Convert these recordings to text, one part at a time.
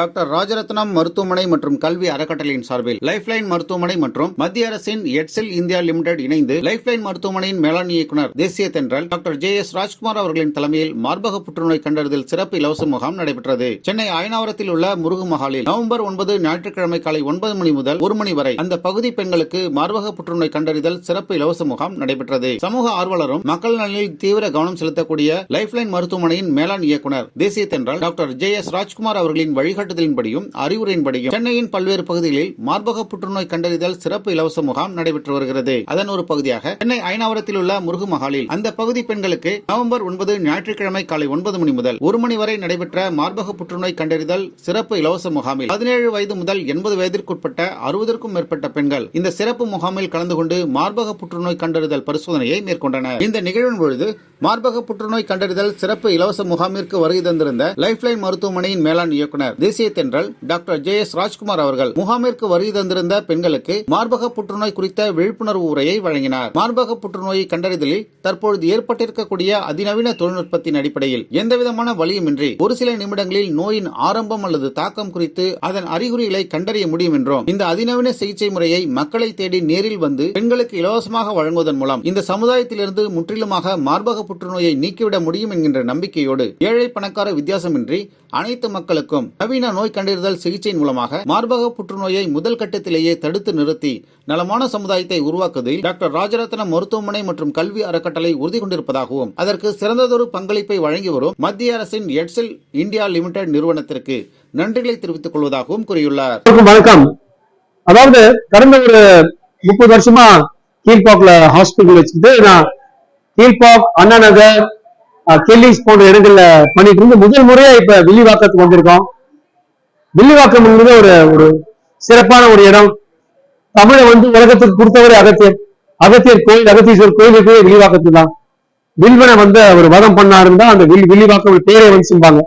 Doctor Rajaratnam மருத்துவமனை மற்றும் கல்வி அறக்கட்டளையின் சார்பில் லைஃப்லைன் மருத்துவமனை மற்றும் மத்திய அரசின் எட்செல் இந்தியா லிமிடெட் இணைந்து லைஃப்லைன் மருத்துவமனையின் மேலாண் இயக்குநர் தேசிய தென்றல் டாக்டர் ஜே எஸ் ராஜ்குமார் அவர்களின் தலைமையில் மார்பக புற்றுநோய் கண்டறிதல் சிறப்பு இலவச முகாம் நடைபெற்றது. சென்னை அயனாவரத்தில் உள்ள முருகு மகாலில் நவம்பர் ஒன்பது ஞாயிற்றுக்கிழமை காலை ஒன்பது மணி முதல் ஒரு மணி வரை அந்த பகுதி பெண்களுக்கு மார்பக புற்றுநோய் கண்டறிதல் சிறப்பு இலவச முகாம் நடைபெற்றது. சமூக ஆர்வலரும் மக்கள் நலனில் தீவிர கவனம் செலுத்தக்கூடிய லைஃப் லைன் மருத்துவமனையின் மேலாண் இயக்குனர் தேசிய தென்றல் டாக்டர் ஜே எஸ் ராஜ்குமார் அவர்களின் வழிகாட்டுதலின்படியும் அறிவுரையின்படியும் சென்னையின் பல்வேறு பகுதிகளில் மார்பக புற்றுநோய் கண்டறிதல் சிறப்பு இலவச முகாம் நடைபெற்று வருகிறது. அதன் ஒரு பகுதியாக சென்னை ஐநாவரத்தில் உள்ள முருகு மஹாலில் அந்த பகுதி பெண்களுக்கு நவம்பர் ஒன்பது ஞாயிற்றுக்கிழமை காலை ஒன்பது மணி முதல் ஒரு மணி வரை நடைபெற்ற மார்பக புற்றுநோய் கண்டறிதல் சிறப்பு இலவச முகாமில் பதினேழு வயது முதல் எண்பது வயதிற்குட்பட்ட அறுபதற்கும் மேற்பட்ட பெண்கள் இந்த சிறப்பு முகாமில் கலந்து கொண்டு மார்பக புற்றுநோய் கண்டறிதல் பரிசோதனையை மேற்கொண்டனர். இந்த நிகழ்வின் பொழுது மார்பக புற்றுநோய் கண்டறிதல் சிறப்பு இலவச முகாமிற்கு வருகை தந்திருந்த லைஃப் லைன் மருத்துவமனையின் மேலாண் இயக்குநர் தேசிய தென்றல் டாக்டர் ஜே எஸ் ராஜ்குமார் அவர்கள் முகாமிற்கு வருகை தந்திருந்த பெண்களுக்கு மார்பக புற்றுநோய் குறித்த விழிப்புணர்வு உரையை வழங்கினார். மார்பக புற்றுநோயை கண்டறிதலில் தற்பொழுது ஏற்பட்டிருக்கக்கூடிய அதிநவீன தொழில்நுட்பத்தின் அடிப்படையில் எந்தவிதமான வழியுமின்றி ஒரு சில நிமிடங்களில் நோயின் ஆரம்பம் அல்லது தாக்கம் குறித்து அதன் அறிகுறிகளை கண்டறிய முடியும் என்றும் இந்த அதிநவீன சிகிச்சை முறையை மக்களை தேடி நேரில் வந்து பெண்களுக்கு இலவசமாக வழங்குவதன் மூலம் இந்த சமுதாயத்திலிருந்து முற்றிலுமாக மார்பக புற்றுநோயை நீக்கிவிட முடியும் என்கின்ற நம்பிக்கையோடு ஏழை பணக்கார வித்தியாசமின்றி அனைத்து மக்களுக்கும் நவீன நவீன நோய் கண்டறிதல் சிகிச்சையின் மூலமாக மார்பக புற்றுநோயை முதல் கட்டத்திலேயே தடுத்து நிறுத்தி நலமான சமுதாயத்தை உருவாக்குவதில் டாக்டர் ராஜரத்னம் மருத்துவமனை மற்றும் கல்வி அறக்கட்டளை உறுதி கொண்டிருப்பதாகவும் அதற்கு சிறந்ததொரு பங்களிப்பை வழங்கி வரும் மத்திய அரசின் எட்செல் இந்தியா லிமிடெட் நிறுவனத்திற்கு நன்றிகளை தெரிவித்துக் கொள்வதாகவும் கூறியுள்ளார். வணக்கம். அதாவது கடந்த ஒரு முப்பது வருஷமா கீழ்பாக்ல ஹாஸ்பிட்டல் வச்சுட்டு நான் கீழ்பாக் அண்ணா நகர் கெல்லிஸ் போன்ற இடங்கள்ல பண்ணிட்டு இருந்து முதல் முறையா இப்ப வில்லிவாக்கத்துக்கு வந்திருக்கோம். வில்லிவாக்கம் என்பது ஒரு ஒரு சிறப்பான ஒரு இடம். தமிழை வந்து உலகத்துக்கு கொடுத்தவரே அகத்தியர். அகத்தியர் கோயில் அகத்தீஸ்வரர் கோயில் இருக்கிறது தான். வில்வனை வந்து அவர் வதம் பண்ணாருந்தா அந்த வில் வில்லிவாக்கம் பேரை வந்து சொல்லுவாங்க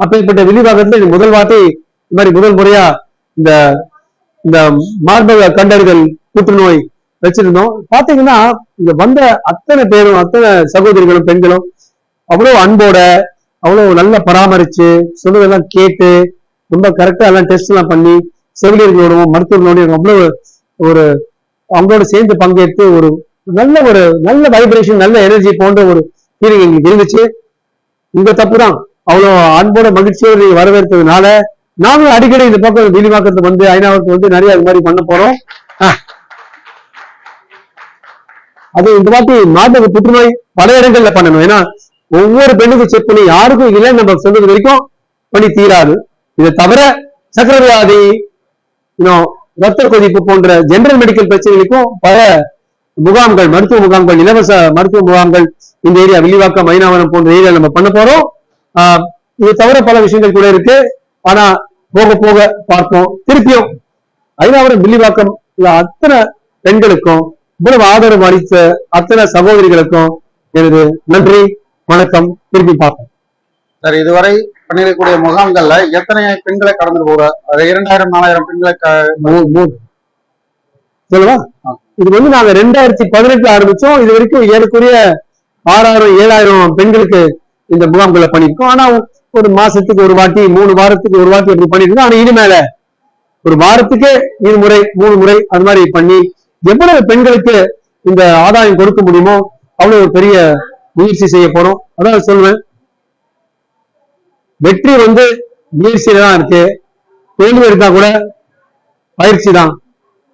அப்பேற்பட்ட வில்லிவாக்கத்துல இது முதல் வார்த்தை இந்த மாதிரி முதல் முறையா இந்த இந்த மார்பக கண்டறிதல் புற்றுநோய் வச்சிருந்தோம். பாத்தீங்கன்னா இங்க வந்த அத்தனை பேரும் அத்தனை சகோதரிகளும் பெண்களும் அவ்வளவு அன்போட அவ்வளவு நல்லா பராமரிச்சு சொன்னதெல்லாம் கேட்டு ரொம்ப கரெக்டா எல்லாம் டெஸ்ட் எல்லாம் பண்ணி செவிலியர்களோடவும் மருத்துவர்களோடய அவ்வளவு ஒரு அவங்களோட சேர்ந்து பங்கேற்று ஒரு நல்ல ஒரு நல்ல வைப்ரேஷன் நல்ல எனர்ஜி போன்ற ஒரு ஃபீலிங் எங்களுக்கு இருந்துச்சு. உங்க தப்பு தான். அவ்வளோ அன்போட மகிழ்ச்சியோடு நீங்க வரவேற்பதுனால நாங்களும் அடிக்கடி இந்த பக்கம் வில்லிவாக்கத்துக்கு வந்து ஐநாவுக்கு வந்து நிறைய அது மாதிரி பண்ண போறோம். ஆ. அது இந்த மாதிரி மார்பக புற்றுநோய் பல இடங்கள்ல பண்ணணும். ஏன்னா ஒவ்வொரு பெண்ணுக்கும் செக் பண்ணி யாருக்கும் இல்லைன்னு நம்ம சொல்றது வரைக்கும் பண்ணி தீராது. இதை தவிர சக்கரவியாதி ரத்த கொதிப்பு போன்ற ஜெனரல் மெடிக்கல் பிரச்சனைகளுக்கும் பல முகாம்கள் மருத்துவ முகாம்கள் இலவச மருத்துவ முகாம்கள் இந்த ஏரியா வில்லிவாக்கம் மைனாவரம் போன்ற ஏரியா நம்ம பண்ண போறோம். இது தவிர பல விஷயங்கள் கூட இருக்கு. ஆனா போக போக பார்ப்போம் திருப்பியும் ஐநாவரம் வில்லிவாக்கம் அத்தனை பெண்களுக்கும் இவ்வளவு ஆதரவு அளித்த அத்தனை சகோதரிகளுக்கும் எனது நன்றி வணக்கம். திருப்பி பார்ப்போம். சார் இதுவரை பண்ணிருக்கக்கூடிய முகாம்கள்ல எத்தனை பெண்களை கடந்து போற இரண்டாயிரம் நாலாயிரம் பெண்களை சொல்லுவா இது வந்து நாங்க ரெண்டாயிரத்தி பதினெட்டுல ஆரம்பிச்சோம். இது வரைக்கும் ஏறக்குறைய ஆறாயிரம் ஏழாயிரம் பெண்களுக்கு இந்த முகாம்களை பண்ணிருக்கோம் ஆனா ஒரு மாசத்துக்கு ஒரு வாட்டி மூணு வாரத்துக்கு ஒரு வாட்டி அப்படி பண்ணிருக்கோம் ஆனா இனிமேல ஒரு வாரத்துக்கு இரு முறை மூணு முறை அது மாதிரி பண்ணி எவ்வளவு பெண்களுக்கு இந்த ஆதாயம் கொடுக்க முடியுமோ அவ்வளவு பெரிய முயற்சி செய்ய போறோம். அதான் சொல்லுவேன். வெற்றி வந்து முயற்சியில தான் இருக்கு. தோல்வி எடுத்தா கூட பயிற்சி தான்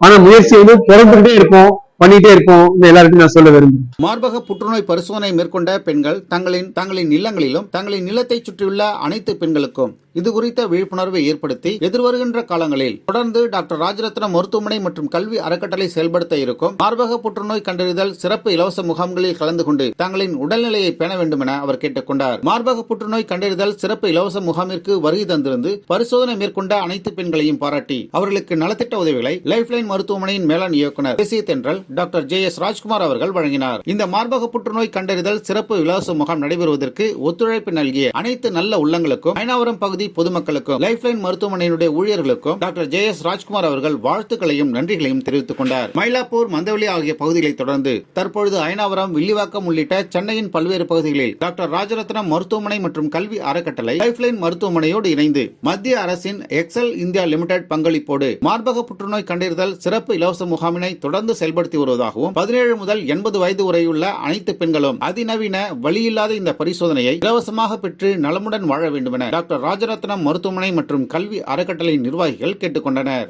ஆனா முயற்சி வந்து பிறந்துகிட்டே இருக்கும். பண்ணிட்டே இருப்போம் எல்லாருக்கும் நான் சொல்ல விரும்புகிறேன். மார்பக புற்றுநோய் பரிசோதனை மேற்கொண்ட பெண்கள் தங்களின் தங்களின் இல்லங்களிலும் தங்களின் நிலத்தை சுற்றியுள்ள அனைத்து பெண்களுக்கும் இது குறித்த விழிப்புணர்வை ஏற்படுத்தி எதிர்வருகின்ற காலங்களில் தொடர்ந்து டாக்டர் ராஜரத்ன மருத்துவமனை மற்றும் கல்வி அறக்கட்டளை செயல்படுத்த இருக்கும் மார்பக புற்றுநோய் கண்டறிதல் சிறப்பு இலவச முகாம்களில் கலந்து கொண்டு தங்களின் உடல்நிலையை பேண வேண்டும் என அவர் கேட்டுக்கொண்டார். மார்பக புற்றுநோய் கண்டறிதல் சிறப்பு இலவச முகாமிற்கு வருகை தந்திருந்து பரிசோதனை மேற்கொண்ட அனைத்து பெண்களையும் பாராட்டி அவர்களுக்கு நலத்திட்ட உதவிகளை லைஃப் லைன் மருத்துவமனையின் மேலாண் இயக்குனர் தேசிய தென்றல் டாக்டர் ஜே எஸ் ராஜ்குமார் அவர்கள் வழங்கினார். இந்த மார்பக புற்றுநோய் கண்டறிதல் சிறப்பு இலவச முகாம் நடைபெறுவதற்கு ஒத்துழைப்பு நல்கிய அனைத்து நல்ல உள்ளங்களுக்கும் ஐநாவரம் பகுதி பொதுமக்களுக்கும் லைஃப்லைன் மருத்துவமனையினுடைய ஊழியர்களுக்கும் டாக்டர் ஜே எஸ் ராஜ்குமார் அவர்கள் வாழ்த்துக்களையும் நன்றிகளையும் தெரிவித்துக் கொண்டார். மயிலாப்பூர் மந்தவெளி ஆகிய பகுதிகளை தொடர்ந்து தற்பொழுது ஐநாவரம் வில்லிவாக்கம் உள்ளிட்ட சென்னையின் பல்வேறு பகுதிகளில் டாக்டர் ராஜரத்னம் மருத்துவமனை மற்றும் கல்வி அறக்கட்டளை லைஃப்லைன் மருத்துவமனையோடு இணைந்து மத்திய அரசின் எக்ஸல் இந்தியா லிமிடெட் பங்களிப்போடு மார்பக புற்றுநோய் கண்டறிதல் சிறப்பு இலவச முகாமினை தொடர்ந்து செயல்படுத்தி வருவதாகவும் பதினேழு முதல் எண்பது வயது வரையுள்ள அனைத்து பெண்களும் அதிநவீன வழியில்லாத இந்த பரிசோதனையை இலவசமாக பெற்று நலமுடன் வாழ வேண்டுமென டாக்டர் ராஜரத்னம் மருத்துவமனை மற்றும் கல்வி அறக்கட்டளை நிர்வாகிகள் கேட்டுக்கொண்டனர்.